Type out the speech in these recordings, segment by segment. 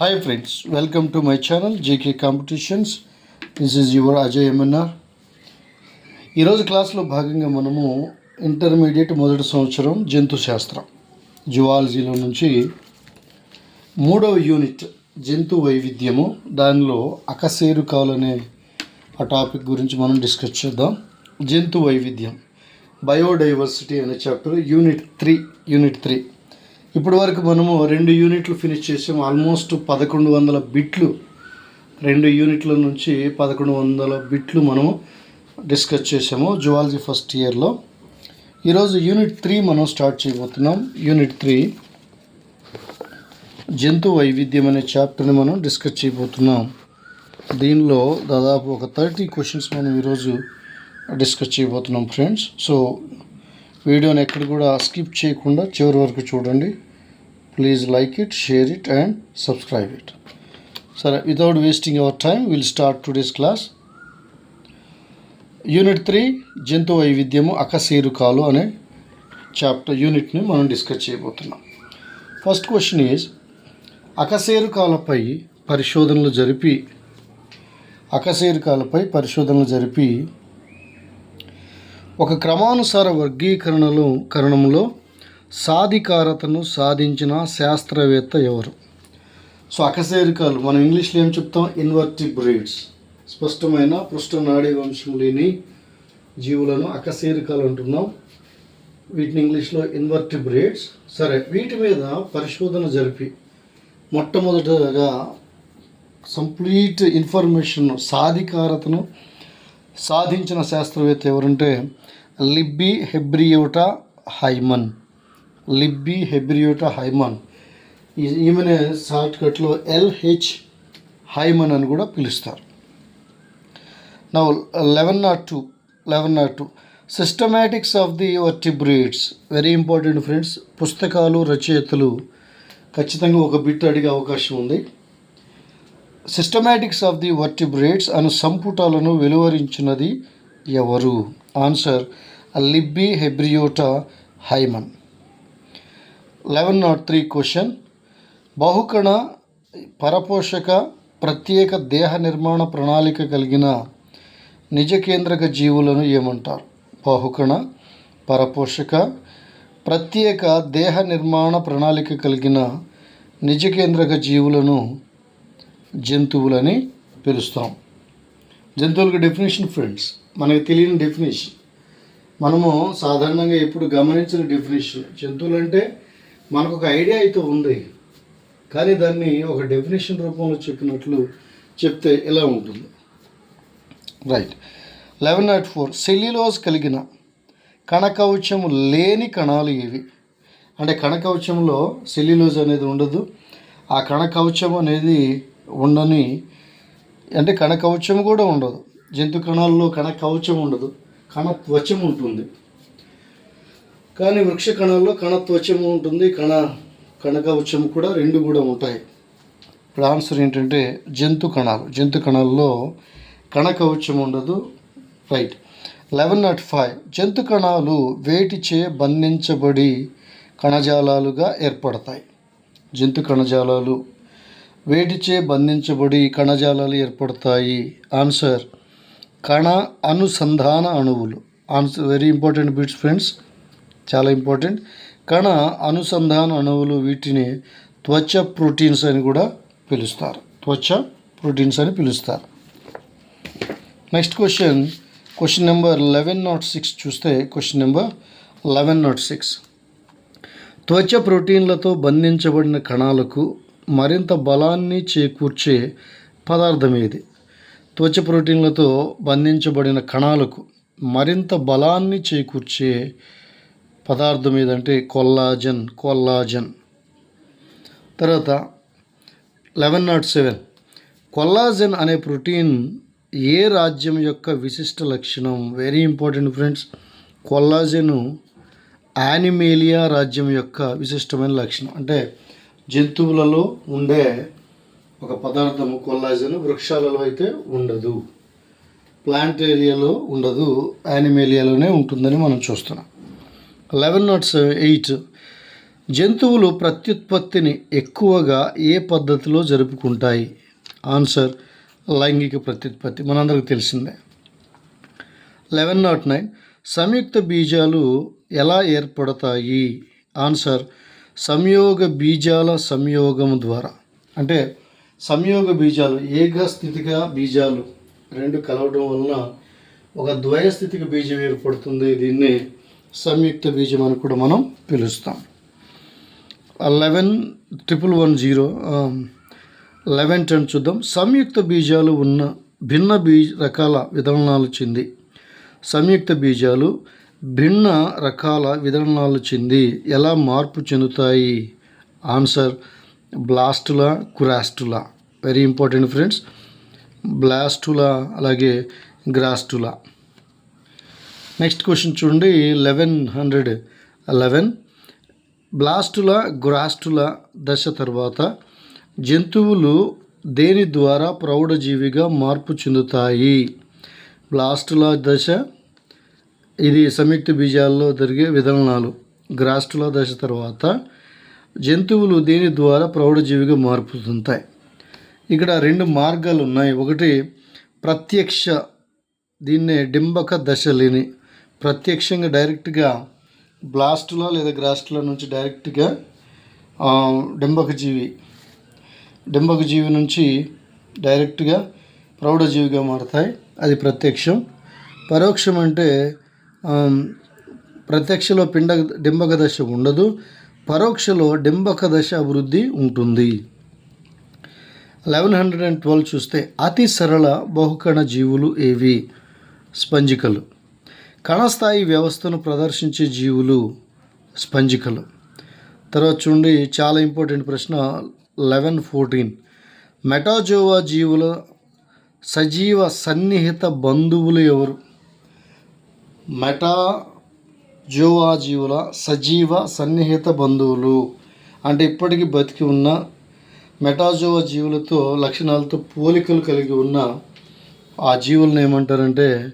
Hi friends welcome to my channel GK competitions this is your Ajay MNR ఈరోజు క్లాస్లో భాగంగా మనము intermediate మొదటి సంవత్సరం జంతు శాస్త్రం జువాలజీలో నుంచి మూడవ యూనిట్ జంతు వైవిధ్యము దానిలో అకశేరుకాలు అనే ఆ టాపిక్ గురించి మనం డిస్కస్ చేద్దాం. జంతు వైవిధ్యం బయోడైవర్సిటీ అనే chapter unit three unit three ఇప్పటి వరకు మనము రెండు యూనిట్లు ఫినిష్ చేసాం. ఆల్మోస్ట్ పదకొండు వందల బిట్లు. రెండు యూనిట్ల నుంచి పదకొండు వందల బిట్లు మనము డిస్కస్ చేసాము జువాలజీ ఫస్ట్ ఇయర్లో. ఈరోజు యూనిట్ త్రీ మనం స్టార్ట్ చేయబోతున్నాం. యూనిట్ త్రీ జంతు వైవిధ్యం అనే చాప్టర్ని మనం డిస్కస్ చేయబోతున్నాం. దీనిలో దాదాపు ఒక థర్టీ క్వశ్చన్స్ మనం ఈరోజు డిస్కస్ చేయబోతున్నాం ఫ్రెండ్స్. సో వీడియోని ఎక్కడ కూడా స్కిప్ చేయకుండా చివరి వరకు చూడండి. Please like it share it and subscribe it. సరే without wasting our time will start today's class unit three జంతు వైవిధ్యము అకశేరుకాలు అనే చాప్టర్ యూనిట్ని మనం డిస్కస్ చేయబోతున్నాం. ఫస్ట్ క్వశ్చన్ ఈజ్ అకశేరుకాలపై పరిశోధనలు జరిపి అకశేరుకాలపై పరిశోధనలు జరిపి ఒక క్రమానుసార వర్గీకరణలో కరణంలో సాధికారతను సాధించిన శాస్త్రవేత్త ఎవరు? సో అకశేరికాలు మనం ఇంగ్లీష్లో ఏం చెప్తాం? ఇన్వర్టిబ్రేట్స్ స్పష్టమైన పృష్ఠ నాడీ వంశం లేని జీవులను అకశేరికాలు అంటున్నాం. వీటిని ఇంగ్లీష్లో ఇన్వర్టిబ్రేట్స్ సరే వీటి మీద పరిశోధన జరిపి మొట్టమొదటగా కంప్లీట్ ఇన్ఫర్మేషన్ సాధికారతను సాధించిన శాస్త్రవేత్త ఎవరంటే లిబ్బీ Henrietta Hyman. Libbie Henrietta Hyman. ఈ- ఈమెనే షార్ట్కట్లో ఎల్హెచ్ హైమన్ అని కూడా పిలుస్తారు. నా eleven nought two eleven nought two systematics of the vertebrates very important friends పుస్తకాలు రచయితలు ఖచ్చితంగా ఒక బిట్ అడిగే అవకాశం ఉంది. సిస్టమాటిక్స్ ఆఫ్ ది వర్టిబ్రేట్స్ అను సంపుటాలను వెలువరించినది ఎవరు? Answer Libbie Henrietta Hyman. Eleven nought three question బహుకణ పరపోషక ప్రత్యేక దేహ నిర్మాణ ప్రణాళిక కలిగిన నిజ కేంద్రక జీవులను ఏమంటారు? బహుకణ పరపోషక ప్రత్యేక దేహ నిర్మాణ ప్రణాళిక కలిగిన నిజ కేంద్రక జీవులను జంతువులని పిలుస్తాం. జంతువులకు డెఫినేషన్ ఫ్రెండ్స్ మనకు తెలియని డెఫినేషన్ మనము సాధారణంగా ఎప్పుడు గమనించిన డెఫినేషన్ జంతువులు అంటే మనకు ఒక ఐడియా అయితే ఉంది. కానీ దాన్ని ఒక డెఫినేషన్ రూపంలో చెప్పినట్లు చెప్తే ఎలా ఉంటుంది? Right eleven nought four cellulose కలిగిన కణకవచము లేని కణాలు ఏవి? అంటే కణకవచంలో సెల్యులోజ్ అనేది ఉండదు. ఆ కణకవచం అనేది ఉండని అంటే కణ కవచం కూడా ఉండదు. జంతు కణాల్లో కణ కవచం ఉండదు. కణత్వచం ఉంటుంది. కానీ వృక్ష కణాల్లో కణత్వచము ఉంటుంది. కణ కణ కవచం కూడా రెండు కూడా ఉంటాయి. ఇప్పుడు ఆన్సర్ ఏంటంటే జంతు కణాలు. జంతు కణాల్లో కణ కవచం ఉండదు. రైట్. Eleven nought five. జంతు కణాలు వేటిచే బంధించబడి కణజాలాలుగా ఏర్పడతాయి. జంతు కణజాలాలు వేటిచే బంధించబడి కణజాలాలు ఏర్పడతాయి. ఆన్సర్ కణ అనుసంధాన అణువులు. Answer very important bits friends చాలా ఇంపార్టెంట్ కణ అనుసంధాన అణువులు వీటిని త్వచ ప్రోటీన్స్ అని కూడా పిలుస్తారు. త్వచ ప్రోటీన్స్ అని పిలుస్తారు. Next question question number eleven nought six చూస్తే question number eleven nought six త్వచ ప్రోటీన్లతో బంధించబడిన కణాలకు మరింత బలాన్ని చేకూర్చే పదార్థం ఏది త్వచ ప్రోటీన్లతో బంధించబడిన కణాలకు మరింత బలాన్ని చేకూర్చే పదార్థం ఏదంటే కొల్లాజన్ కొల్లాజన్. తర్వాత లెవెన్ నాట్ సెవెన్. కొల్లాజన్ అనే ప్రోటీన్ ఏ రాజ్యం యొక్క విశిష్ట లక్షణం? Very important friends collagen Animalia రాజ్యం యొక్క విశిష్టమైన లక్షణం. అంటే జంతువులలో ఉండే ఒక పదార్థము కొల్లాజన్ వృక్షాలలో అయితే ఉండదు. ప్లాంట్ ఏరియాలో ఉండదు యానిమేలియాలోనే ఉంటుందని మనం చూస్తున్నాం. లెవెన్ నాట్ ఎయిట్ జంతువులు ప్రత్యుత్పత్తిని ఎక్కువగా ఏ పద్ధతిలో జరుపుకుంటాయి? ఆన్సర్ లైంగిక ప్రత్యుత్పత్తి. మనందరికి తెలిసిందే. లెవెన్ నాట్ నైన్ సంయుక్త బీజాలు ఎలా ఏర్పడతాయి? ఆన్సర్ సంయోగ బీజాల సంయోగం ద్వారా. అంటే సంయోగ బీజాలు ఏక స్థితిగా బీజాలు రెండు కలవడం వలన ఒక ద్వయ స్థితికి బీజం ఏర్పడుతుంది. దీన్ని సంయుక్త బీజం అని కూడా మనం పిలుస్తాం. Eleven triple one zero eleven ten చూద్దాం. సంయుక్త బీజాలు ఉన్న భిన్న బీజ రకాల విధానాలు చెంది. సంయుక్త బీజాలు భిన్న రకాల విధానాలు చెంది ఎలా మార్పు చెందుతాయి? Answer blastula gastrula. Very important friends blastula అలాగే గ్రాస్టులా. నెక్స్ట్ క్వశ్చన్ చూడండి. Eleven hundred eleven blastula gastrula దశ తర్వాత జంతువులు దేని ద్వారా ప్రౌఢజీవిగా మార్పు చెందుతాయి? బ్లాస్టుల దశ ఇది సంయుక్త బీజాల్లో జరిగే విధానాలు. గ్రాస్టుల దశ తర్వాత జంతువులు దీని ద్వారా ప్రౌఢజీవిగా మార్పు చెందుతాయి ఇక్కడ రెండు మార్గాలు ఉన్నాయి. ఒకటి ప్రత్యక్ష దీన్నే డింబక దశ లేని ప్రత్యక్షంగా డైరెక్ట్గా బ్లాస్టుల లేదా గ్రాస్టుల నుంచి డైరెక్ట్గా డింబకజీవి డింబక జీవి డింబక జీవి నుంచి డైరెక్ట్గా ప్రౌఢజీవిగా మారుతాయి. అది ప్రత్యక్షం. పరోక్షం అంటే ప్రత్యక్షలో పిండ డింబక దశ ఉండదు పరోక్షలో డింబక దశ అభివృద్ధి ఉంటుంది. లెవెన్ హండ్రెడ్ అండ్ ట్వెల్వ్ చూస్తే అతి సరళ బహుకణ జీవులు ఏవి? స్పంజికలు. కణస్థాయి వ్యవస్థను ప్రదర్శించే జీవులు స్పంజికలు. తర్వాత చూడండి చాలా ఇంపార్టెంట్ ప్రశ్న లెవెన్ ఫోర్టీన్ మెటాజోవా జీవుల సజీవ సన్నిహిత బంధువులు ఎవరు? మెటా జోవా జీవుల సజీవ సన్నిహిత బంధువులు. అంటే ఇప్పటికీ బతికి ఉన్న మెటాజోవా జీవులతో లక్షణాలతో పోలికలు కలిగి ఉన్న ఆ జీవులను ఏమంటారంటే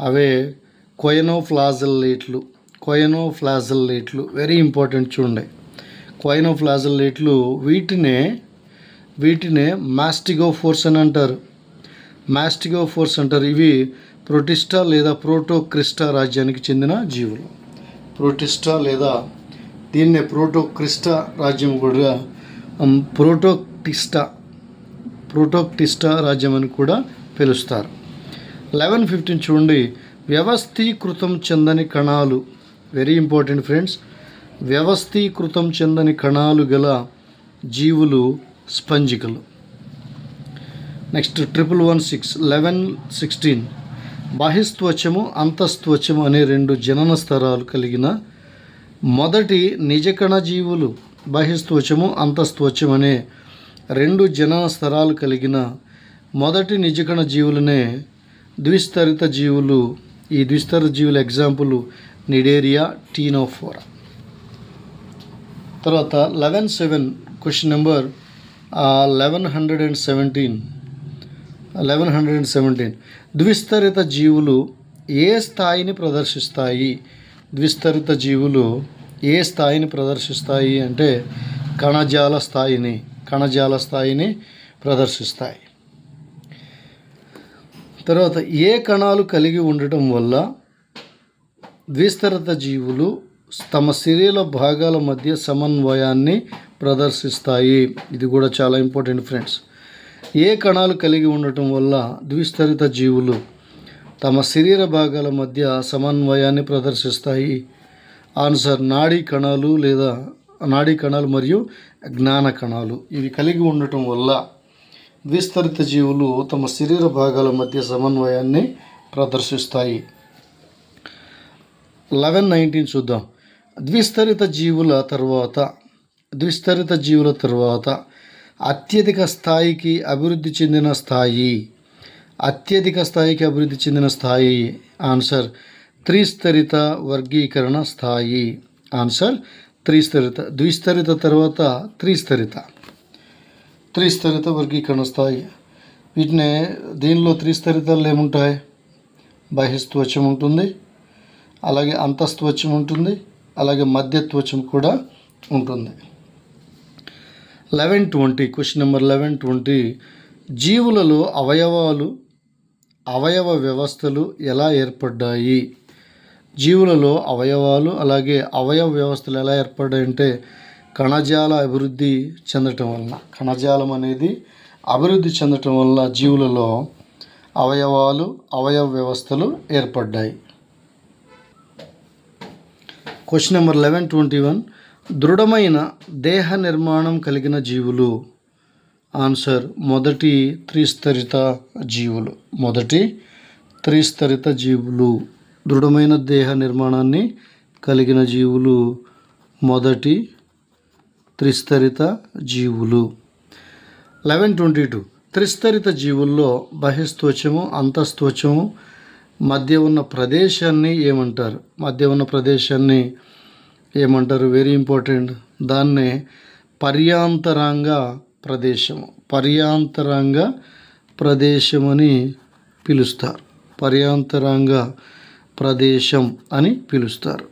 అవే కొయనోఫ్లాజల్లేట్లు. కొయనోఫ్లాజల్లేట్లు. వెరీ ఇంపార్టెంట్ చూడండి. కొయనోఫ్లాజల్లేట్లు వీటినే వీటినే మాస్టిగోఫోర్స్ అని అంటారు. మాస్టిగోఫోర్స్ అంటారు. ఇవి ప్రోటిస్టా లేదా ప్రోటోక్రిస్టా రాజ్యానికి చెందిన జీవులు. ప్రోటిస్టా లేదా దీన్నే ప్రోటోక్రిస్టా రాజ్యం కూడా ప్రోటోక్టిస్టా ప్రోటోక్టిస్టా రాజ్యం అని కూడా పిలుస్తారు. లెవెన్ ఫిఫ్టీన్ చూడండి. వ్యవస్థీకృతం చెందని కణాలు. వెరీ ఇంపార్టెంట్ ఫ్రెండ్స్ వ్యవస్థీకృతం చెందని కణాలు గల జీవులు స్పంజికలు. Next triple one six eleven sixteen బహిస్త్వచము అంతస్త్వచము అనే రెండు జనన స్తరాలు కలిగిన మొదటి నిజకణ జీవులు బహిస్త్వచము అంతస్త్వచం అనే రెండు జనన స్తరాలు కలిగిన మొదటి నిజకణ జీవులనే ద్విస్తరిత జీవులు. ఈ ద్విస్తర జీవుల ఎగ్జాంపుల్ నిడేరియా టీనోఫోరా. తర్వాత eleven seven question number eleven hundred and seventeen. Eleven hundred and seventeen. ద్విస్తరిత జీవులు ఏ స్థాయిని ప్రదర్శిస్తాయి? ద్విస్తరిత జీవులు ఏ స్థాయిని ప్రదర్శిస్తాయి అంటే కణజాల స్థాయిని కణజాల స్థాయిని ప్రదర్శిస్తాయి. తర్వాత ఏ కణాలు కలిగి ఉండటం వల్ల ద్విస్తరిత జీవులు తమ శరీర భాగాల మధ్య సమన్వయాన్ని ప్రదర్శిస్తాయి? ఇది కూడా చాలా ఇంపార్టెంట్ ఫ్రెండ్స్. ఏ కణాలు కలిగి ఉండటం వల్ల ద్విస్తరిత జీవులు తమ శరీర భాగాల మధ్య సమన్వయాన్ని ప్రదర్శిస్తాయి? ఆన్సర్ నాడీ కణాలు లేదా నాడీ కణాలు మరియు జ్ఞాన కణాలు. ఇవి కలిగి ఉండటం వల్ల ద్విస్తరిత జీవులు తమ శరీర భాగాల మధ్య సమన్వయాన్ని ప్రదర్శిస్తాయి. లెవెన్ నైన్టీన్ చూద్దాం. ద్విస్తరిత జీవుల తర్వాత ద్విస్తరిత జీవుల తర్వాత అత్యధిక స్థాయికి అభివృద్ధి చెందిన స్థాయి. అత్యధిక స్థాయికి అభివృద్ధి చెందిన స్థాయి. ఆన్సర్ త్రిస్తరిత వర్గీకరణ స్థాయి. ఆన్సర్ త్రిస్తరిత ద్విస్తరిత తర్వాత త్రిస్తరిత త్రిస్తరిత వర్గీకరణ స్థాయి. వీటిని దీనిలో త్రిస్తరితాలు ఏముంటాయి? బహిస్త్వచం ఉంటుంది అలాగే అంతస్త్వచం ఉంటుంది అలాగే మధ్యత్వచం కూడా ఉంటుంది. Eleven twenty question number eleven twenty. జీవులలో అవయవాలు అవయవ వ్యవస్థలు ఎలా ఏర్పడ్డాయి? జీవులలో అవయవాలు అలాగే అవయవ వ్యవస్థలు ఎలా ఏర్పడ్డాయంటే కణజాల అభివృద్ధి చెందటం వలన కణజాలం అనేది అభివృద్ధి చెందటం వల్ల జీవులలో అవయవాలు అవయవ వ్యవస్థలు ఏర్పడ్డాయి. Question number eleven twenty one. దృఢమైన దేహ నిర్మాణం కలిగిన జీవులు. ఆన్సర్ మొదటి త్రిస్తరిత జీవులు. మొదటి త్రిస్తరిత జీవులు. దృఢమైన దేహ నిర్మాణాన్ని కలిగిన జీవులు. మొదటి త్రిస్తరిత జీవులు. Eleven twenty two. త్రిస్తరిత జీవుల్లో బహిస్త్వచము అంతస్త్వచము మధ్య ఉన్న ప్రదేశాన్ని ఏమంటారు? మధ్య ఉన్న ప్రదేశాన్ని ఏమంటారు? వెరీ ఇంపార్టెంట్ దాన్నే పర్యాంతరాంగ ప్రదేశము. పర్యాంతరాంగ ప్రదేశం అని పిలుస్తారు. పర్యాంతరాంగ ప్రదేశం అని పిలుస్తారు.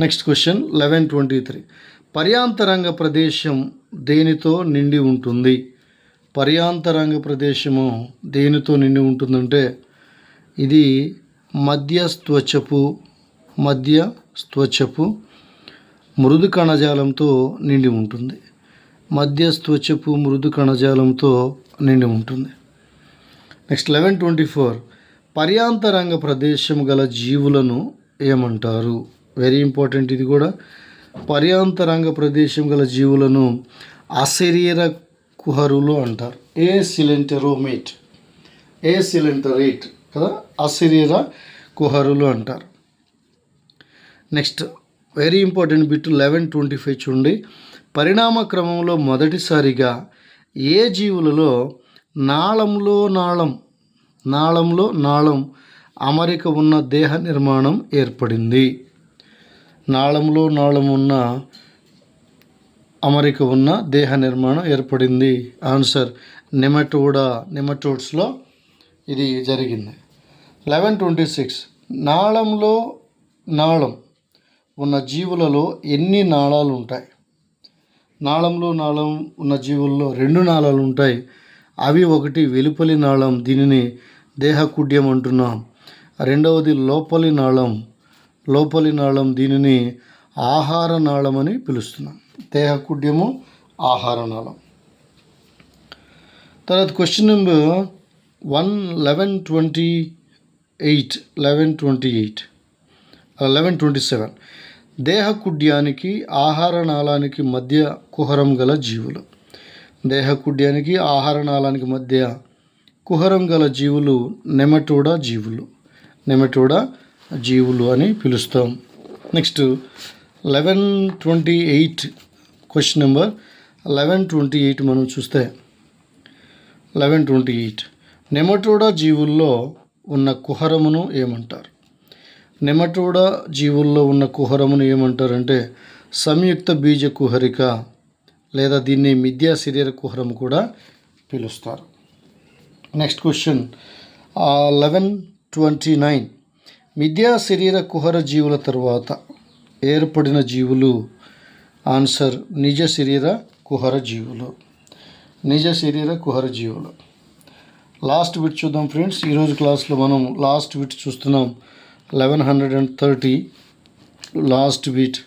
Next question eleven twenty three పర్యాంతరంగ ప్రదేశం దేనితో నిండి ఉంటుంది? పర్యాంతరంగ ప్రదేశము దేనితో నిండి ఉంటుందంటే ఇది మధ్యస్త్వచపు మధ్య త్వచపు మృదు కణజాలంతో నిండి ఉంటుంది. మధ్య త్వచపు మృదు కణజాలంతో నిండి ఉంటుంది. Next eleven twenty four. పర్యాంతరంగ ప్రదేశం గల జీవులను ఏమంటారు? వెరీ ఇంపార్టెంట్ ఇది కూడా. పర్యాంతరంగ ప్రదేశం గల జీవులను అశరీర కుహరులు అంటారు. ఏ సిలెంటరోమేట్ ఏ సిలెంటరేట్ కదా? అశరీర కుహరులు అంటారు. Next very important bit eleven twenty five చూడండి. పరిణామ క్రమంలో మొదటిసారిగా ఏ జీవులలో నాళంలో నాళం నాళంలో నాళం అమరిక ఉన్న దేహ నిర్మాణం ఏర్పడింది? నాళంలో నాళం ఉన్న అమరిక ఉన్న దేహ నిర్మాణం ఏర్పడింది? ఆన్సర్ నిమటోడా నిమటోడ్స్లో ఇది జరిగింది. లెవెన్ ట్వంటీ సిక్స్ నాళంలో నాళం ఉన్న జీవులలో ఎన్ని నాళాలు ఉంటాయి? నాళంలో నాళం ఉన్న జీవుల్లో రెండు నాళాలు ఉంటాయి. అవి ఒకటి వెలుపలి నాళం దీనిని దేహకుడ్యం అంటున్నాం. రెండవది లోపలి నాళం. లోపలి నాళం దీనిని ఆహార నాళం అని పిలుస్తున్నాం. దేహకుడ్యము ఆహార నాళం. తర్వాత question number one eleven twenty eight eleven twenty eight eleven twenty seven దేహకుడ్యానికి ఆహార నాళానికి మధ్య కుహరం గల జీవులు. దేహకుడ్యానికి ఆహార నాళానికి మధ్య కుహరం గల జీవులు నెమటోడా జీవులు. నెమటోడా జీవులు అని పిలుస్తాం. Next eleven twenty eight question number. Eleven twenty eight మనం చూస్తే లెవెన్ ట్వంటీ ఎయిట్. నెమటోడా జీవుల్లో ఉన్న కుహరమును ఏమంటారు నెమటోడా జీవుల్లో ఉన్న కుహరమును ఏమంటారంటే సంయుక్త బీజ కుహరిక లేదా దీన్ని మిథ్యా శరీర కుహరం కూడా పిలుస్తారు. Next question eleven twenty nine మిథ్యా శరీర కుహర జీవుల తర్వాత ఏర్పడిన జీవులు ఆన్సర్ నిజ శరీర కుహర జీవులు. నిజ శరీర కుహర జీవులు. లాస్ట్ బిట్ చూద్దాం ఫ్రెండ్స్. ఈరోజు క్లాస్లో మనం లాస్ట్ బిట్ చూస్తున్నాం. Eleven hundred and thirty last bit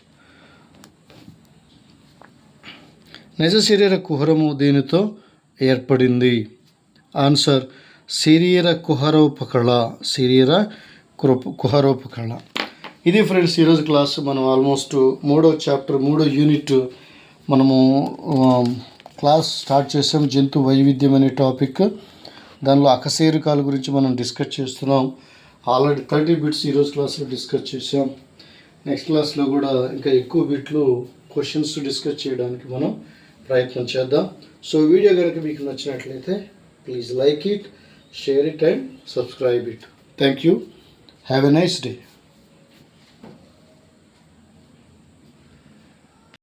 నిజ శరీర కుహరము దీనితో ఏర్పడింది. ఆన్సర్ శరీర కుహరోపకళ శరీర కుహ కుహరోపకళ. ఇది ఫ్రెండ్స్ ఈరోజు క్లాస్ మనం ఆల్మోస్ట్ మూడో చాప్టర్ మూడో యూనిట్ మనము um, క్లాస్ స్టార్ట్ చేసాం. జంతు వైవిధ్యం అనే టాపిక్ దానిలో అకశేరుకాల గురించి మనం డిస్కస్ చేస్తున్నాం. ఆల్రెడీ థర్టీ బిట్స్ ఈరోజు క్లాస్లో డిస్కస్ చేసాం నెక్స్ట్ క్లాస్లో కూడా ఇంకా ఎక్కువ బిట్లు క్వశ్చన్స్ డిస్కస్ చేయడానికి మనం ప్రయత్నం చేద్దాం. సో వీడియో కనుక మీకు నచ్చినట్లయితే please like it share it and subscribe it. Thank you. Have a nice day.